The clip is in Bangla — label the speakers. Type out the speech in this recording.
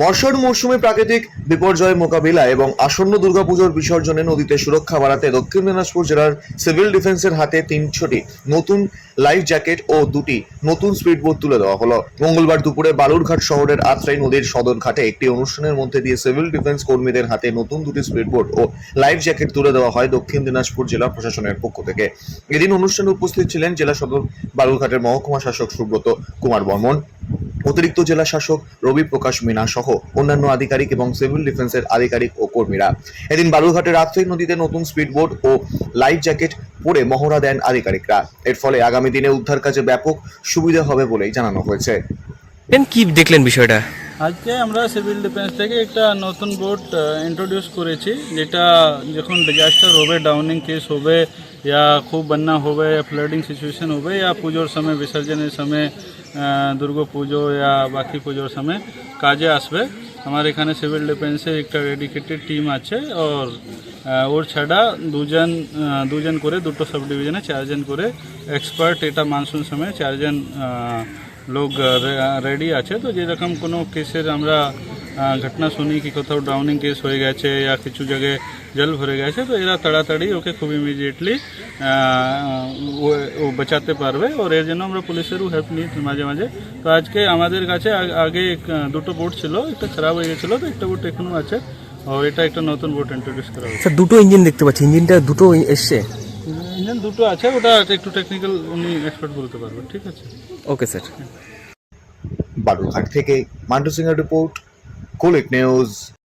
Speaker 1: বর্ষার মৌসুমে প্রাকৃতিক বিপর্যয় মোকাবিলা এবং আসন্ন দুর্গাপুজোর বিসর্জনে নদীতে সুরক্ষা বাড়াতে দক্ষিণ দিনাজপুর জেলার সিভিল ডিফেন্সের হাতে তিনশোটি নতুন লাইফ জ্যাকেট ও দুটি নতুন স্পিডবোট তুলে দেওয়া হলো। মঙ্গলবার দুপুরে বালুরঘাট শহরের আত্রাই নদীর সদর ঘাটে একটি অনুষ্ঠানের মধ্যে দিয়ে সিভিল ডিফেন্স কর্মীদের হাতে নতুন দুটি স্পিডবোট ও লাইফ জ্যাকেট তুলে দেওয়া হয় দক্ষিণ দিনাজপুর জেলা প্রশাসনের পক্ষ থেকে। এদিন অনুষ্ঠানে উপস্থিত ছিলেন জেলা সদর বালুরঘাটের মহকুমা শাসক সুব্রত কুমার বর্মন। অতিরিক্ত জেলা শাসক রবি প্রকাশ মিনা সহ অন্যান্য আধিকারিক এবং সিভিল ডিফেন্সের আধিকারিক ও কর্মীরা। এদিন বালুরঘাটের রাত্রি নদীতে নতুন স্পিডবোট ও লাইফ জ্যাকেট পরে মহড়া দেন আধিকারিকরা। এর ফলে আগামী দিনে উদ্ধার কাজে ব্যাপক সুবিধা হবে বলেই জানানো হয়েছে।
Speaker 2: কি দেখলেন বিষয়টা?
Speaker 3: আজকে আমরা সিভিল ডিফেন্স থেকে একটা নতুন বোট ইন্ট্রোডিউস করেছি যেটা যখন ডিজাস্টার হবে ডাউনিং কেস হবে या খুব বন্যা হবে ফ্লাডিং সিচুয়েশন হবে या পুজোর সময় বিসর্জনের সময় আহ, দুর্গা পুজো या বাকি পুজোর সময় কাজে আসবে আমার এখানে সিভিল ডিফেন্সের একটা ডেডিকেটেড টিম আছে আর আহ, ওর ছাড়া দুজন আহ, দুজন করে দুটো সাব ডিভিশনে চারজন করে এক্সপার্ট এটা মানসুন সময় চারজন আহ, লোক রেডি আছে তো? যেরকম কোনো কেসের আমরা ঘটনা শুনি কি কোথাও ড্রাউনিং কেস হয়ে গেছে या কিছু জায়গায় জল ভরে গেছে, তো এরা তাড়াতাড়ি ওকে খুব ইমিডিয়েটলি ও বাঁচাতে পারবে ওর এর জন্য আমরা পুলিশেরও হেল্প নিই মাঝে মাঝে। তো আজকে আমাদের কাছে আগে দুটো বোট ছিল, একটা খারাপ হয়ে গেছিল, তো একটা বোট এখনও আছে। ও এটা একটা নতুন বোট ইন্ট্রোডিউস করা হয়েছে।
Speaker 2: দুটো ইঞ্জিন দেখতে পাচ্ছি। ইঞ্জিনটা দুটো এসছে।
Speaker 3: ইঞ্জিন দুটো আছে ওটা একটু টেকনিক্যাল উনি এক্সপার্ট বলতে পারবেন ঠিক আছে?
Speaker 2: ওকে স্যার
Speaker 1: বালুরঘাট থেকে মান্টু সিংহের রিপোর্ট কোলিক নিউজ